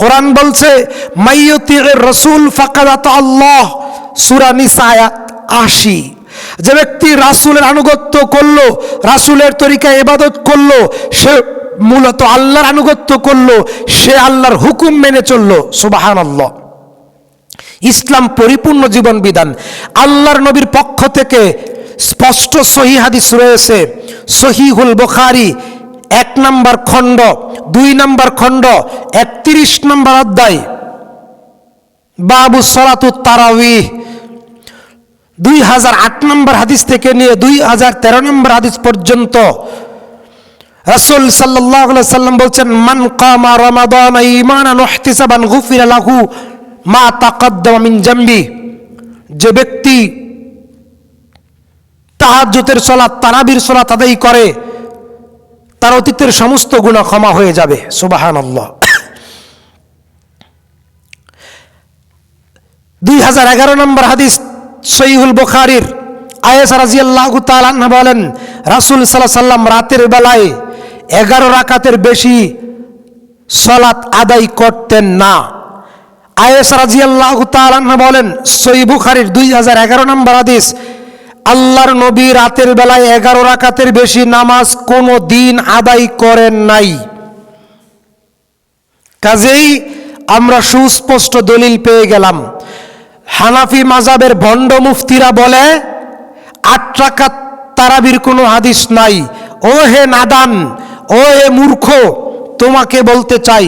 কোরআন বলছে রসুল ফাকাদাত আল্লাহ। সুরা নিসা আয়াত আশি। যে ব্যক্তি রাসূলের আনুগত্য করল, রাসূলের তরিকা ইবাদত করল, সে মূলত আল্লাহর আনুগত্য করল, সে আল্লাহর হুকুম মেনে চলল, সুবহানাল্লাহ। ইসলাম পরিপূর্ণ জীবন বিধান আল্লাহর নবীর পক্ষ থেকে স্পষ্ট সহি হাদিস রয়েছে, সহিহুল বুখারী এক নম্বর খণ্ড, দুই নম্বর খণ্ড, একত্রিশ নম্বর অধ্যায়। বাবু সলাতু তারাউই দুই হাজার আট নম্বর হাদিস থেকে নিয়ে দুই হাজার তেরো নম্বর হাদিস পর্যন্ত রসুল সাল্লাম বলছেন, মান কামা রমাদান ঈমানান ওয়াহতিসাবান গুফিরা লাহু মা তাকাদ্দামা মিন জামবি। যে ব্যক্তি তাহাজ্জুদের সালাত তারাবির সালাত আদায় করে তার অতীতের সমস্ত গুনাহ ক্ষমা হয়ে যাবে। সুবহানাল্লাহ। দুই হাজার এগারো নম্বর হাদিস সহিহুল বুখারীর। আয়েস রাজিয়াল্লাহু তাআলা আনহা বলেন, রাসূল আলাইহি সাল্লাম রাতের বেলায় এগারো রাকাতের বেশি সলাত আদায় করতেন না। আয়েস রাজিয়াল্লাহু তাআলা আনহা বলেন, সহিহ বুখারীর দুই হাজার এগারো নম্বর হাদিস আল্লাহর নবী রাতের বেলায় এগারো রাকাতের বেশি নামাজ কোনো দিন আদায় করেন নাই। কাজেই আমরা সুস্পষ্ট দলিল পেয়ে গেলাম। হানাফি মাজাবের ভণ্ড মুফতিরা বলে, আট রাকাত তারাবির কোনো হাদিস নাই। ও হে নাদান, ও হে মূর্খ, তোমাকে বলতে চাই,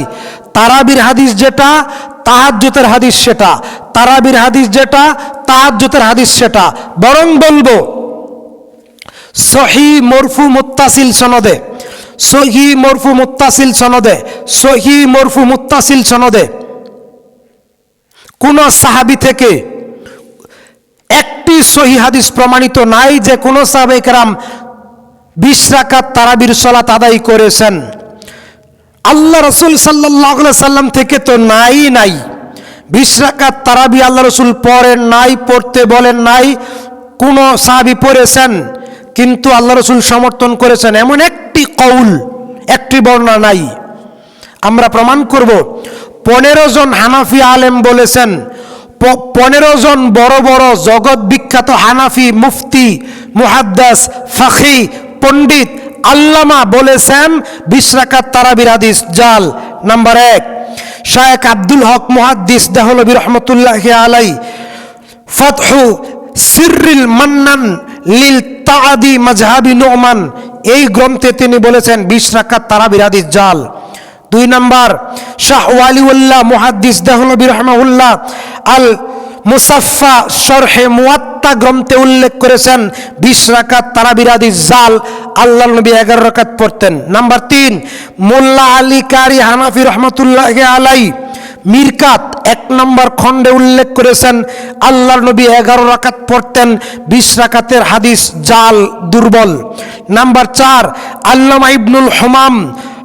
তারাবির হাদিস যেটা তাহাজ্জুতের হাদিস সেটা। তারাবির হাদিস যেটা তাহাজ্জুতের হাদিস সেটা। বরং বলব সহি মরফু মুত্তাসিল সনদে সহি মরফু মুত্তাসিল সনদে সহি মরফু মুত্তাসিল সনদে কোন সাহাবি থেকে একটি সহি হাদিস প্রমাণিত নাই যে কোন সাহাবে কেরাম বিশ রাকাত তারাবির সলাত আদায় করেছেন। আল্লাহ রসুল সাল্লাহ সাল্লাম থেকে তো নাই নাই। বিশ রাকাত তারাবি আল্লাহ রসুল পড়েন নাই, পড়তে বলেন নাই, কোন সাহাবি পড়েছেন, কিন্তু আল্লাহ রসুল সমর্থন করেছেন। এমন একটি কৌল, একটি বর্ণনা নাই। আমরা প্রমাণ করব, পনেরো জন হানাফি আলেম বলেছেন পনেরো জন বড় বড় জগৎ বিখ্যাত হানাফি মুফতি, মুহাদ্দাস, ফাখি, পণ্ডিত, আল্লামা বলেছেন, বিশ রাকাত তারাবির হাদিস জাল, নাম্বার এক। শায়েক আব্দুল হক মুহাদ্দিস দেহলবী রহমতুল্লাহ আলাই, ফতহু সিররিল মান্নান লিল তাআদি মাজহাবি নোমান, এই গ্রন্থে তিনি বলেছেন বিশ রাকাত তারাবির হাদিস জাল। দুই নাম্বার, শাহ ওয়ালিউল্লাহ মুহাদ্দিস দেহলবী রহমাউল্লাহ আল মুসাফা শরহে মুয়াত্তা গ্রন্থে উল্লেখ করেছেন, বিশ রাকাত তারাবির হাদিস জাল আল্লাহ নবী এগারো রাকাত পড়তেন। নাম্বার তিন, মোল্লা আলী কারি হানাফি রহমতুল্লাহ আলাই, মিরকাত এক নম্বর খণ্ডে উল্লেখ করেছেন আল্লাহর নবী এগারো রাকাত পড়তেন, বিশ রাকাতের হাদিস জাল দুর্বল। নাম্বার চার, আল্লামা ইবনুল হমাম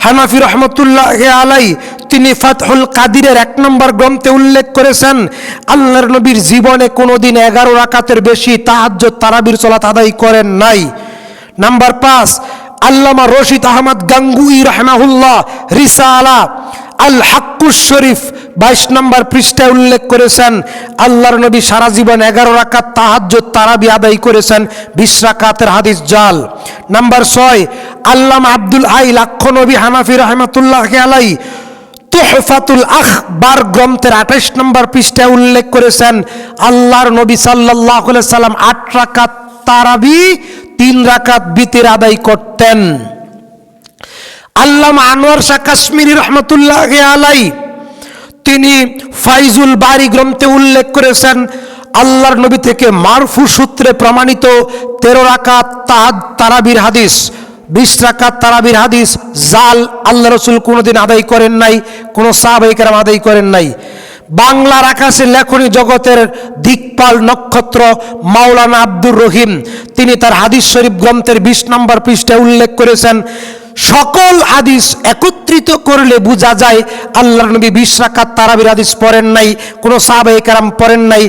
হানাফি রহমতুল্লাহ আলাই তিনি ফাতহুল কাদিরের এক নম্বর গ্রন্থে উল্লেখ করেছেন, আল্লাহর নবীর জীবনে কোনোদিন এগারো রাকাতের বেশি তাহাজ্জ তারাবির চলাত আদায় করেন নাই। নাম্বার পাঁচ, আল্লামা রশিদ আহমদ গাঙ্গুই রহমাহুল্লাহ, রিসালা আল হাক্কুস শরীফ বাইশ নম্বর পৃষ্ঠায় উল্লেখ করেছেন, আল্লাহর নবী সারা জীবন এগারো রাকাত তাহাজ্জ তারাবি আদায় করেছেন, বিশ রাকাতের হাদিস জাল। নাম্বার ছয় আল্লামা আব্দুল আই লাক্ষ নবী হানাফি রহমতুল্লাহ আলাই তোহফাতুল আখবার গ্রন্থের আঠাইশ নম্বর পৃষ্ঠায় উল্লেখ করেছেন, আল্লাহর নবী সাল্লাহ সাল্লাম আট রাকাত তারাবি, তিন রাকাত বিতির আদায় করতেন। আল্লামা আনোয়ার শাহ কাশ্মীরি রহমতুল্লাহ আলাই তিনি ফাইজুল বাড়ি গ্রন্থে উল্লেখ করেছেন, আল্লাহর নবী থেকে মারফু সূত্রে প্রমাণিত তেরো রাকাত তারাবির হাদিস। বিশ রাকাত তারাবির হাদিস, জাল আল্লাহ রসুল কোনোদিন আদায় করেন নাই, কোনো সাহাবাহিকেরাম আদায় করেন নাই। বাংলার আকাশে লেখনী জগতের দিকপাল নক্ষত্র মাওলানা আব্দুর রহিম, তিনি তার হাদিস শরীফ গ্রন্থের বিশ নম্বর পৃষ্ঠায় উল্লেখ করেছেন, সকল হাদিস একত্রিত করলে বোঝা যায় আল্লাহর নবী বিশ রাকাত তারাবির হাদিস পড়েন নাই, কোনো সাহাবাই কারাম পড়েন নাই,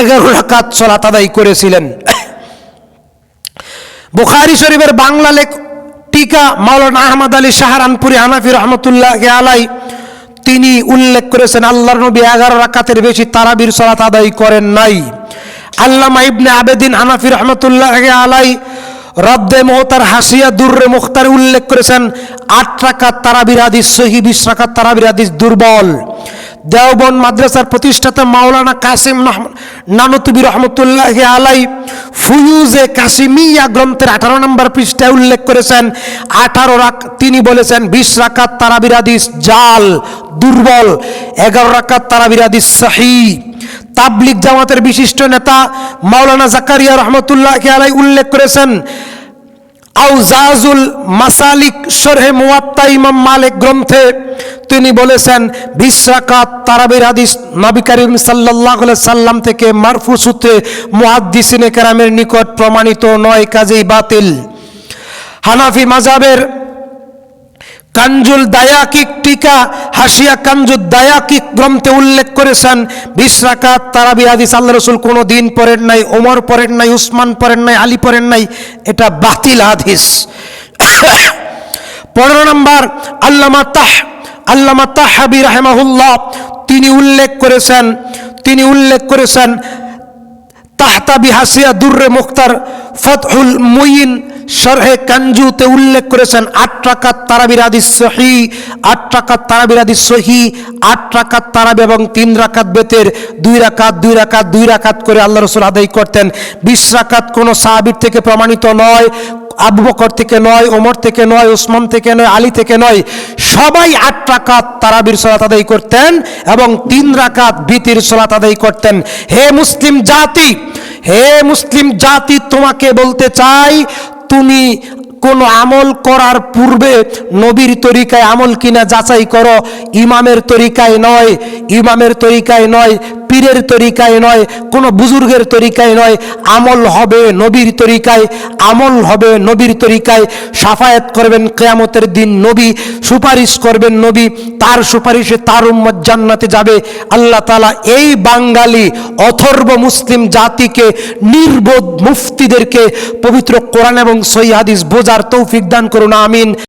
এগারো রাকাত চলা তাদাই করেছিলেন। বুখারি শরীফের বাংলা লেখ টিকা মাওলানা আহমদ আলী শাহরানপুরি হানাফি রহমতুল্লাহ আলাই, তিনি উল্লেখ করেছেন, আল্লাহর নবী এগারো রাকাতের বেশি তারাবির সালাত আদায় করেন নাই। আল্লামা ইবনে আবেদিন হানাফি রহমতুল্লাহ আলাই রদ্দে মোহতার হাসিয়া দুর্রে মুখতার উল্লেখ করেছেন, আট রাকাত তারাবির হাদিস সহি বিশ রাকাত তারাবির হাদিস দুর্বল। দেওবন মাদ্রাসার প্রতিষ্ঠাতা মাওলানা কাসিম নানুতুবি রহমতুল্লাহ আলাই, ফুয়ুজে কাসিমিয়া গ্রন্থের আঠারো নম্বর পৃষ্ঠায় উল্লেখ করেছেন, আঠারো রাক, তিনি বলেছেন, বিশ রাকাত তারাবির হাদিস জাল, দুর্বল, এগারো রাকাত তারাবির হাদিস সাহি। তাবলিক জামাতের বিশিষ্ট নেতা মাওলানা জাকারিয়া রহমতুল্লাহ আলাই উল্লেখ করেছেন আউজাজুল মাসালিক শরহে মুয়াত্তা ইমাম মালিক গ্রন্থে তিনি বলেছেন, বিশ্রাকাত তারাবির হাদিস নবী করিম আলাইহি সাল্লাম থেকে মারফু সূত্রে মুহাদ্দিসিনে কেরামের নিকট প্রমাণিত নয়, কাজেই বাতিল। হানাফি মাজাবের কাঞ্জুল দায়াকিক টিকা, হাসিয়া কাঞ্জুল দায়াকিক গ্রন্থে উল্লেখ করেছেন, বিশ রাকাত তারাবি হাদিস আল্লাহ রসুল কোনো দিন পড়েন নাই, ওমর পড়েন নাই, উসমান পড়েন নাই, আলী পড়েন নাই, এটা বাতিল হাদিস। পনেরো নম্বর, আল্লামা তাহ, আল্লামা তাহাবি রাহেমাহুল্লাহ, তিনি উল্লেখ করেছেন, তিনি উল্লেখ করেছেন, তাহতাবি হাসিয়া দুর্রে মুখতার ফতহুল মুইন শরহে কাঞ্জুতে উল্লেখ করেছেন, আট টাকার তারাবির আদিস সহি, আট টাকার তারাবির আদিস সহি, আট টাকার তারাবি এবং তিন রাকাত বেতের, দুই রাকাত দুই রাকাত দুই রাকাত করে আল্লাহ রসুল আদায় করতেন। বিশ রাকাত কোনো সাহাবির থেকে প্রমাণিত নয়, আবু বকর থেকে নয়, ওমর থেকে নয়, ওসমান থেকে নয়, আলী থেকে নয়। সবাই আট রাকাত তারাবির সলাত আদায় করতেন এবং তিন রাকাত ভীতির সলাত আদায় করতেন। হে মুসলিম জাতি, হে মুসলিম জাতি, তোমাকে বলতে চাই তুমি কোনো আমল করার পূর্বে নবীর তরিকায় আমল কিনা যাচাই করো। ইমামের তরিকায় নয়, ইমামের তরিকায় নয় পীরের তরিকায় নয়, কোনো বুজুর্গের তরিকায় নয়, আমল হবে নবীর তরিকায়, আমল হবে নবীর তরিকায়। সাফায়াত করবেন কেয়ামতের দিন নবী, সুপারিশ করবেন নবী, তার সুপারিশে তার উম্মত জান্নাতে যাবে। আল্লাহ তালা এই বাঙালি অথর্ব মুসলিম জাতিকে, নির্বোধ মুফতিদেরকে পবিত্র কোরআন এবং সহি হাদিস বোঝার তৌফিক দান করুন, আমিন।